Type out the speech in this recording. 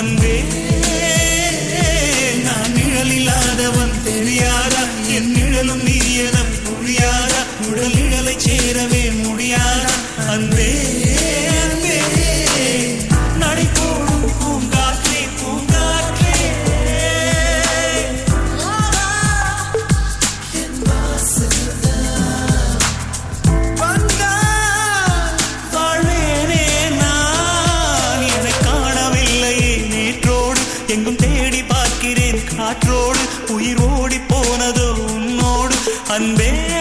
அன்பே நான் நிழல் இல்லாதவன் தெரியாதா? என் நிழலும் நீ என புரியாதா? உடல் நிழலை சேரவே காற்றோடு உயிரோடி போனதோ உன்னோடு. அன்பே